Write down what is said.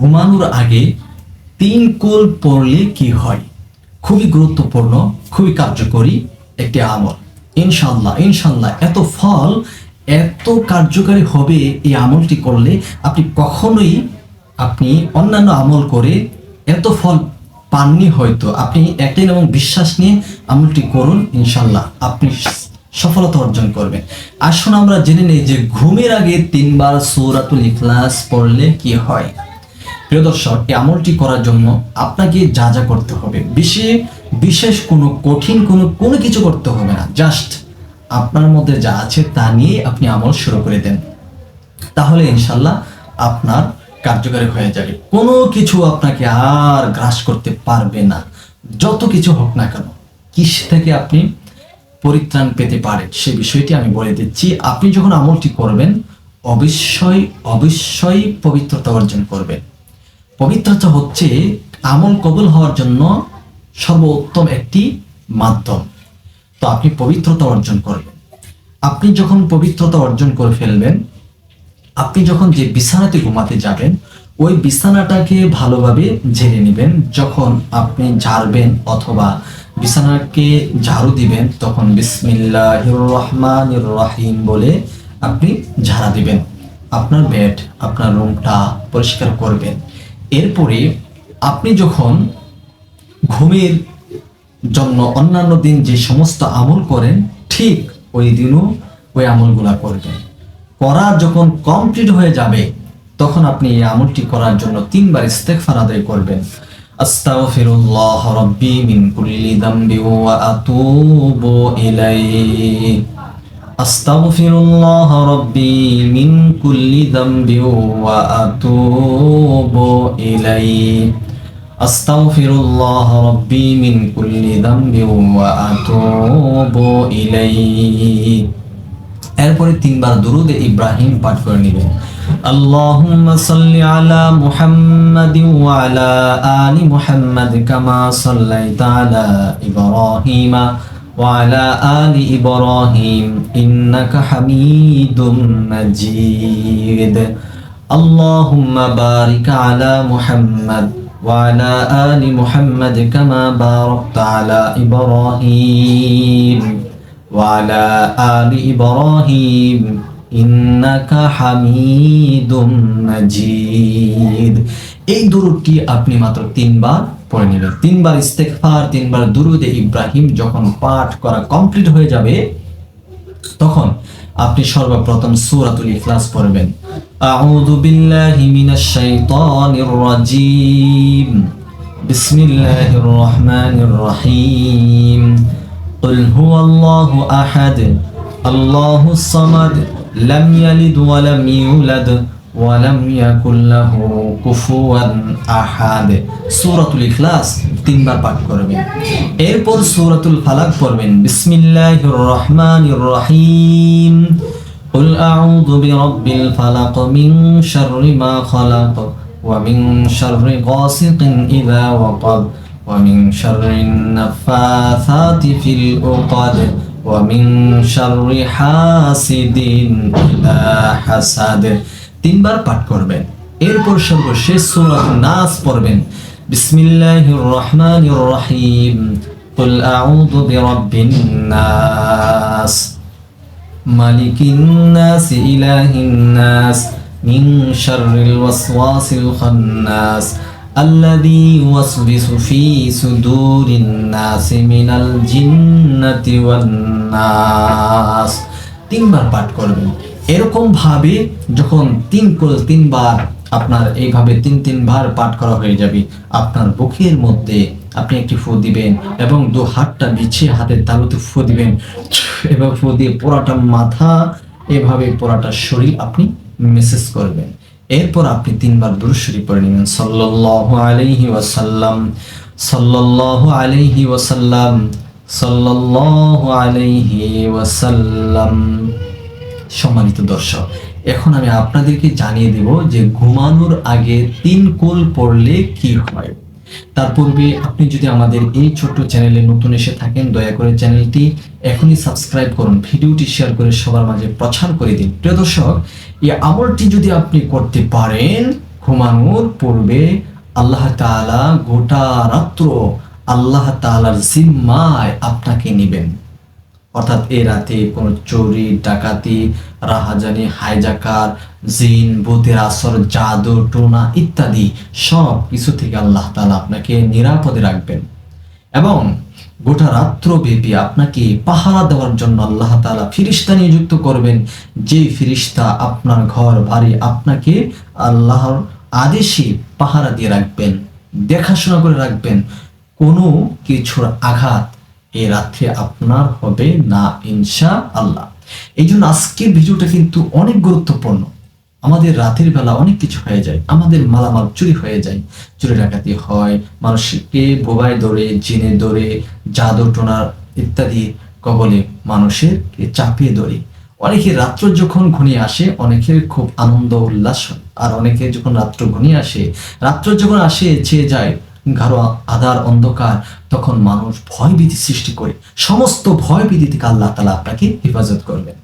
ঘুমানোর আগে তিন কোল পড়লে কি হয়? খুবই গুরুত্বপূর্ণ, খুবই কার্যকরী একটি আমল। ইনশাল্লাহ ইনশাল্লাহ এত ফল, এত কার্যকারী হবে এই আমলটি করলে আপনি কখনোই আপনি অন্যান্য আমল করে এত ফল পাননি হয়তো। আপনি একদিন এবং বিশ্বাস নিয়ে আমলটি করুন ইনশাল্লাহ আপনি সফলতা অর্জন করবেন। আসুন আমরা জেনে নিই যে ঘুমের আগে তিনবার সৌরাতুল ইখলাস পড়লে কি হয়। প্রিয় দর্শক, এই আমলটি করার জন্য আপনাকে যা যা করতে হবে বিশেষ বিশেষ কোনো কঠিন কোনো কোনো কিছু করতে হবে না। জাস্ট আপনার মধ্যে যা আছে তা নিয়ে আপনি আমল শুরু করে দেন। তাহলে ইনশাল্লাহ আপনার কার্যকারী হয়ে যাবে। কোনো কিছু আপনাকে আর গ্রাস করতে পারবে না। যত কিছু হোক না কেন, কিস থেকে আপনি পরিত্রাণ পেতে পারেন। সে বিষয়টি আমি বলে দিচ্ছি, আপনি যখন আমলটি করবেন, অবশ্যই অবশ্যই পবিত্রতা অর্জন করবেন। পবিত্রতা হচ্ছে আমল কবুল হওয়ার জন্য সর্বোত্তম একটি মাধ্যম। তো আপনি পবিত্রতা অর্জন করবেন। আপনি যখন পবিত্রতা অর্জন করে ফেলবেন, আপনি যখন যে বিছানাতে ঘুমাতে যাবেন, ওই বিছানাটাকে ভালোভাবে ঝেড়ে নেবেন। যখন আপনি ঝাড়বেন অথবা বিছানাকে ঝাড়ু দিবেন, তখন বিসমিল্লাহ রহমান রহিম বলে আপনি ঝাড়া দিবেন। আপনার বেড আপনার রুমটা পরিষ্কার করবেন। এরপরে আপনি যখন ঘুমের জন্য অন্যান্য দিন যে সমস্ত আমল করেন, ঠিক ওই দিনও ওই আমলগুলা করবেন। করা যখন কমপ্লিট হয়ে যাবে, তখন আপনি এই আমলটি করার জন্য তিনবার ইস্তেগফার আদায় করবেন। আস্তাগফিরুল্লাহ রাব্বি মিন কুল্লি যামবি ওয়া আতুবু ইলাইহি। আস্তাগফিরুল্লাহ রাব্বি মিন কুল্লি যামবি ওয়া আতুবু ইলাইহি। আস্তাগফিরুল্লাহ রাব্বি মিন কুল্লি যামবি ওয়া আতুবু ইলাইহি। এরপরে তিনবার দুরুদে ইব্রাহিম পাঠ করে নেবেন। আল্লাহুম্মা সাল্লি আলা মুহাম্মাদিন ওয়া আলা আলি মুহাম্মাদ কামা সাল্লাইতা আলা ইব্রাহিমা ওয়া আলা আলি ইব্রাহিম ইন্নাকা হামিদুম মাজিদ আল্লাহুম্মা বারিক আলা মুহাম্মাদ وعلى آل محمد كما باركت على إبراهيم وعلى آل إبراهيم إنك حميد مجيد এই দুরুদটি আপনি মাত্র তিনবার পড়ে নেবেন তিনবার ইস্তেগফার তিনবার দুরুদে ইব্রাহিম যখন পাঠ করা কমপ্লিট হয়ে যাবে তখন আপনি সর্বপ্রথম সূরাতুল ইখলাস পড়বেন আউযু বিল্লাহি মিনাশ শাইতানির রাজীম বিসমিল্লাহির রহমানির রহিম قل هو الله أحد الله الصمد لم يلد ولم يولد ولم يكن له كفوا أحد সূরাতুল ইখলাস তিনবার পাঠ করবেন এরপর সূরাতুল ফালাক পড়বেন বিসমিল্লাহির রহমানির রহিম قل أعوذ برب الفلق من شر ما خلق ومن شر غاسق إذا وقب ومن شر النفاثات في العقد ومن شر حاسد إذا حسد তিনবার পাঠ করবেন এরপর সর্বশেষ সূরা নাস পড়বেন বিসমিল্লাহির রহমানির রহিম قل أعوذ برب الناس ملك الناس إله الناس من شر الوسواس الخناس الذي يوسوس في صدور الناس من الجنة والناس তিনবার পাঠ করবেন এরকম ভাবে যখন তিন করে তিনবার আপনার এইভাবে তিন তিনবার পাঠ করা হয়ে যাবে, আপনার বুকের মধ্যে আপনি একটি ফু দিবেন এবং দু হাতটা বিছিয়ে হাতের তালুতে ফু দিবেন। এভাবে ফু দিয়ে পুরাটা মাথা, এভাবে পুরাটা শরীর আপনি মেসেজ করবেন। এরপর আপনি তিনবার দুরুশরী পড়ে নেবেন। সাল্লাল্লাহু আলাইহি ওয়াসাল্লাম, সাল্লাল্লাহু আলাইহি ওয়াসাল্লাম, সাল্লাল্লাহু আলাইহি ওয়াসাল্লাম। সম্মানিত দর্শক, এখন আমি আপনাদেরকে জানিয়ে দেব যে ঘুমানোর আগে তিন কোল পড়লে কি হয়। তার পূর্বে আপনি যদি আমাদের এই ছোট্ট চ্যানেলে নতুন এসে থাকেন, দয়া করে চ্যানেলটি এখনই সাবস্ক্রাইব করুন, ভিডিওটি শেয়ার করে সবার মাঝে প্রচার করে দিন। প্রিয় দর্শক, এই আমলটি যদি আপনি করতে পারেন, ঘুমানোর পূর্বে আল্লাহ তাআলা গোটা রাত্র আল্লাহ তাআলার জিম্মায় আপনাকে নেবেন। অর্থাৎ এ রাতে কোনো চুরি, ডাকাতি, রাহাজানি, হাইজাকার, জিন ভূতের আসর, জাদু, টোনা ইত্যাদি সব কিছু থেকে আল্লাহ তালা আপনাকে নিরাপদে রাখবেন। এবং গোটা রাত্র ব্যাপী আপনাকে পাহারা দেওয়ার জন্য আল্লাহ তালা ফিরিস্তা নিযুক্ত করবেন। যে ফিরিস্তা আপনার ঘর, বাড়ি আপনাকে আল্লাহর আদেশে পাহারা দিয়ে রাখবেন, দেখাশোনা করে রাখবেন। কোনো কিছুর আঘাত এই রাত্রে আপনার হবে না ইনশা আল্লাহ এই জন্য আজকের ভিডিওটা কিন্তু অনেক গুরুত্বপূর্ণ। আমাদের রাতের বেলা অনেক কিছু হয়ে যায়, আমাদের মালামাল চুরি হয়ে যায়। চুরি ডাকাতি হয়, মানুষকে বোবায় ধরে, জেনে ধরে, জাদু টোনার ইত্যাদি কবলে মানুষের চাপিয়ে ধরে। অনেকে রাত্র যখন ঘনিয়ে আসে, অনেকের খুব আনন্দ, উল্লাস আর অনেকে যখন রাত্র ঘনিয়ে আসে, রাত্র যখন আসে চেয়ে যায় গাঢ় আধার অন্ধকার, তখন মানুষ ভয় ভীতি সৃষ্টি করে। সমস্ত ভয় ভীতি থেকে আল্লাহ তালা আপনাকে হেফাজত করবেন।